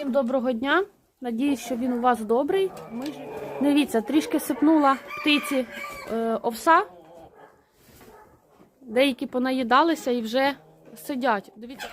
Всім доброго дня. Надіюсь, що він у вас добрий. Ми ж... Дивіться, трішки сипнула птиці е, овса. Деякі понаїдалися і вже сидять. Дивіться.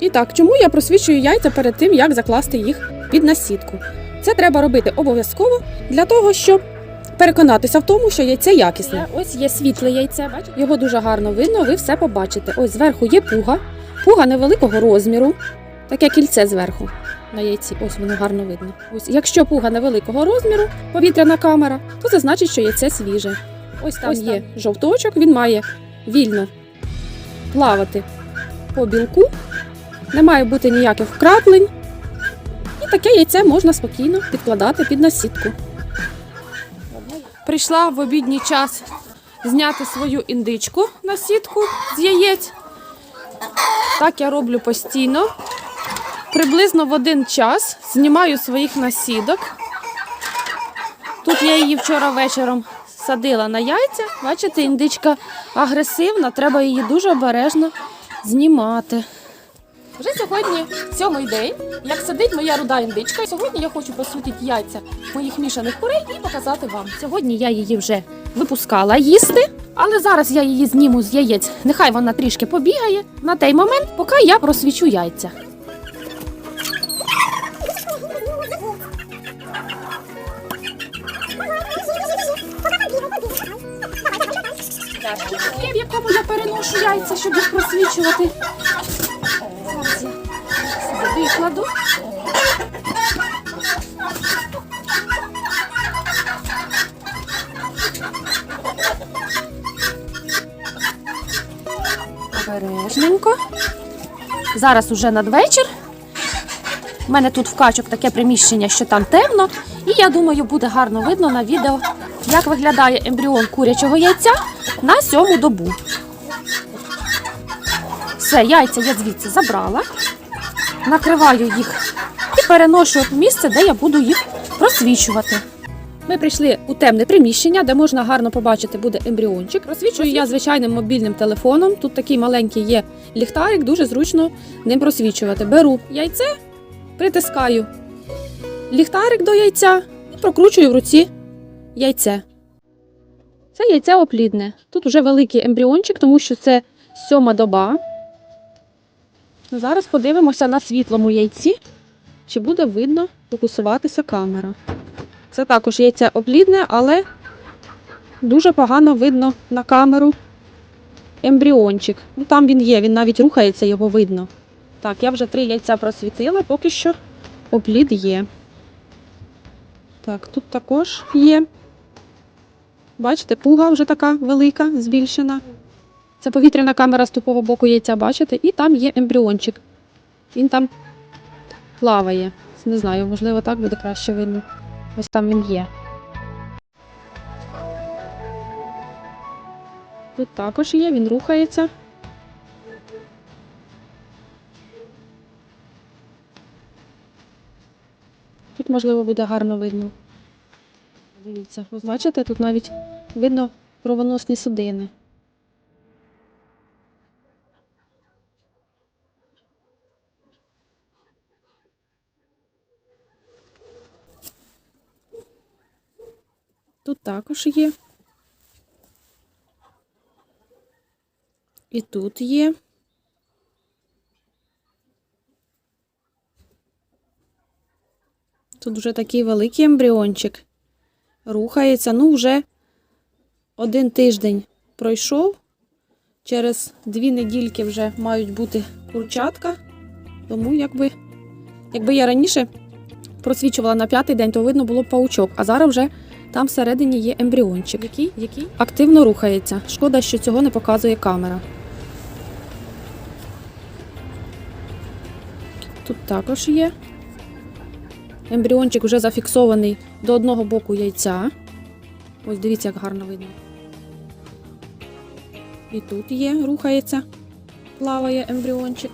І так, чому я просвічую яйця перед тим, як закласти їх під насідку? Це треба робити обов'язково для того, щоб переконатися в тому, що яйце якісне. Ось є світле яйце, бачите? Його дуже гарно видно, ви все побачите. Ось зверху є пуга, пуга невеликого розміру, таке кільце зверху на яйці. Ось воно гарно видно. Ось, якщо пуга невеликого розміру, повітряна камера, то це значить, що яйце свіже. Ось там Ось є жовточок, він має вільно плавати по білку не має бути ніяких вкраплень. І таке яйце можна спокійно підкладати під насідку. Прийшла в обідній час зняти свою індичку на сітку з яєць. Так я роблю постійно. Приблизно в один час знімаю своїх насідок. Тут я її вчора вечором садила на яйця. Бачите, індичка агресивна, треба її дуже обережно знімати. Вже сьогодні сьомий день, як сидить моя руда індичка. Сьогодні я хочу просвітити яйця моїх мішаних курей і показати вам. Сьогодні я її вже випускала їсти, але зараз я її зніму з яєць. Нехай вона трішки побігає на той момент, поки я просвічу яйця. В якому я переношу яйця, щоб їх просвічувати. Зараз я викладу. Обережненько. Зараз уже надвечір. У мене тут в качок таке приміщення, що там темно. І я думаю, буде гарно видно на відео, як виглядає ембріон курячого яйця на сьому добу. Все, яйця я звідси забрала, накриваю їх і переношу в місце, де я буду їх просвічувати. Ми прийшли у темне приміщення, де можна гарно побачити буде ембріончик. Просвічую я звичайним мобільним телефоном. Тут такий маленький є ліхтарик, дуже зручно ним просвічувати. Беру яйце, притискаю ліхтарик до яйця і прокручую в руці яйце. Це яйце оплідне. Тут вже великий ембріончик, тому що це сьома доба. Зараз подивимося на світлому яйці, чи буде видно фокусуватися камера. Це також яйце оплідне, але дуже погано видно на камеру ембріончик. Ну, там він є, він навіть рухається, його видно. Так, я вже три яйця просвітила, поки що оплід є. Так, тут також є. Бачите, пуга вже така велика, збільшена. Це повітряна камера з тупого боку яйця, бачите? І там є ембріончик. Він там плаває. Не знаю, можливо, так буде краще видно. Ось там він є. Тут також є, він рухається. Тут, можливо, буде гарно видно. Дивіться, ви бачите, тут навіть видно кровоносні судини. Тут також є. І тут є. Тут вже такий великий ембріончик. Рухається, ну, вже один тиждень пройшов. Через дві недільки вже мають бути курчатка. Тому якби, якби я раніше просвічувала на п'ятий день, то видно було паучок. А зараз вже там всередині є ембріончик, який, який активно рухається. Шкода, що цього не показує камера. Тут також є. Ембріончик вже зафіксований до одного боку яйця. Ось дивіться, як гарно видно. І тут є, рухається, плаває ембріончик.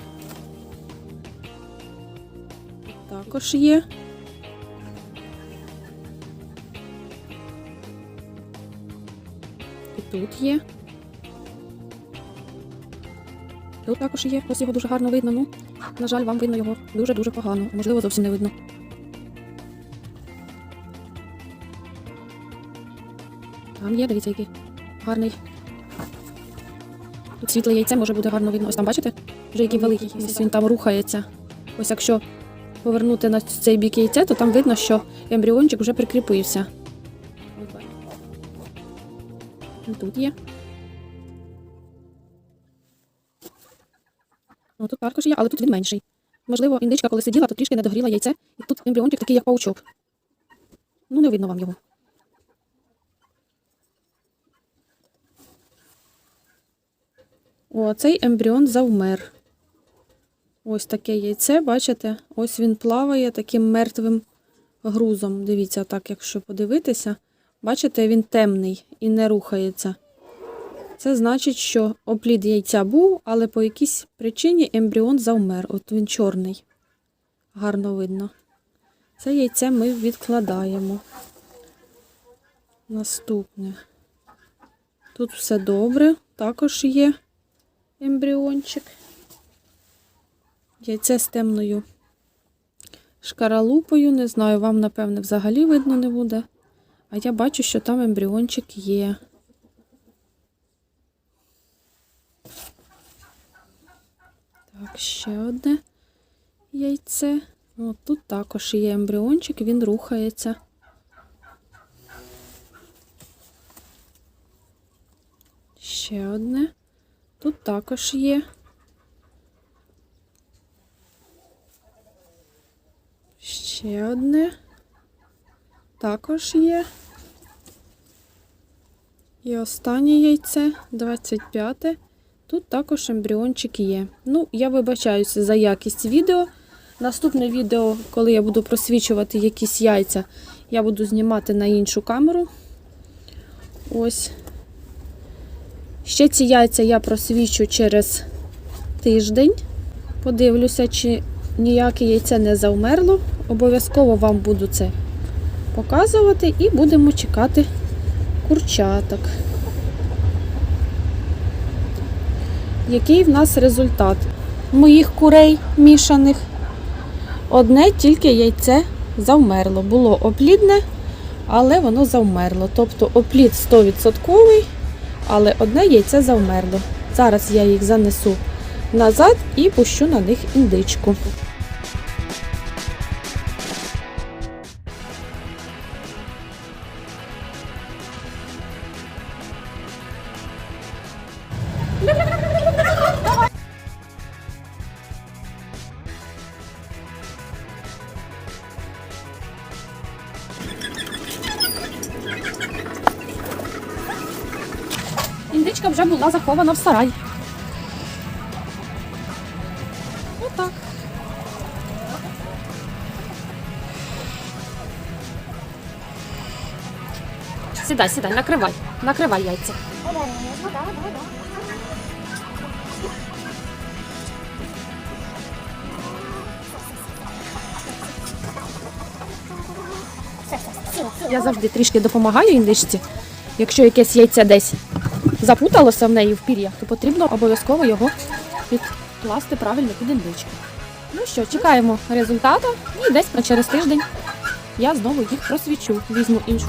Також є. І тут є. Тут також є. Ось його дуже гарно видно. Ну, на жаль, вам видно його дуже-дуже погано. Можливо, зовсім не видно. Там є, дивіться, який гарний. Тут світле яйце може бути гарно видно. Ось там бачите? Вже який великий. Ось він там рухається. Ось якщо повернути на цей бік яйця, то там видно, що ембріончик вже прикріпився. Тут є. Ну, тут також є, але тут він менший. Можливо, індичка, коли сиділа, то трішки не догріла яйце, і тут ембріончик такий, як паучок. Ну, не видно вам його. О, цей ембріон завмер. Ось таке яйце, бачите? Ось він плаває таким мертвим грузом. Дивіться, так, якщо подивитися, бачите, він темний і не рухається. Це значить, що оплід яйця був, але по якійсь причині ембріон завмер. От він чорний. Гарно видно. Це яйце ми відкладаємо. Наступне. Тут все добре. Також є ембріончик. Яйце з темною шкаралупою. Не знаю, вам, напевне, взагалі видно не буде. А я бачу, що там ембріончик є. Так, ще одне яйце. От тут також є ембріончик, він рухається. Ще одне. Тут також є. Ще одне. Також є. І останнє яйце, 25. Тут також ембріончик є. Ну, я вибачаюся за якість відео. Наступне відео, коли я буду просвічувати якісь яйця, я буду знімати на іншу камеру. Ось. Ще ці яйця я просвічу через тиждень. Подивлюся, чи ніяке яйце не завмерло. Обов'язково вам буду це показувати і будемо чекати курчаток. Який в нас результат моїх курей мішаних? Одне тільки яйце завмерло. Було оплідне, але воно завмерло. Тобто оплід 100%, але одне яйце завмерло. Зараз я їх занесу назад і пущу на них індичку. Індичка вже була захована в сарай. Отак. Сідай, сідай, накривай. Накривай яйця. Я завжди трішки допомагаю індичці. Якщо якесь яйце десь запуталося в неї в пір'ях, то потрібно обов'язково його підкласти правильно під індичку. Ну що, чекаємо результату і десь через тиждень я знову їх просвічу. Візьму іншу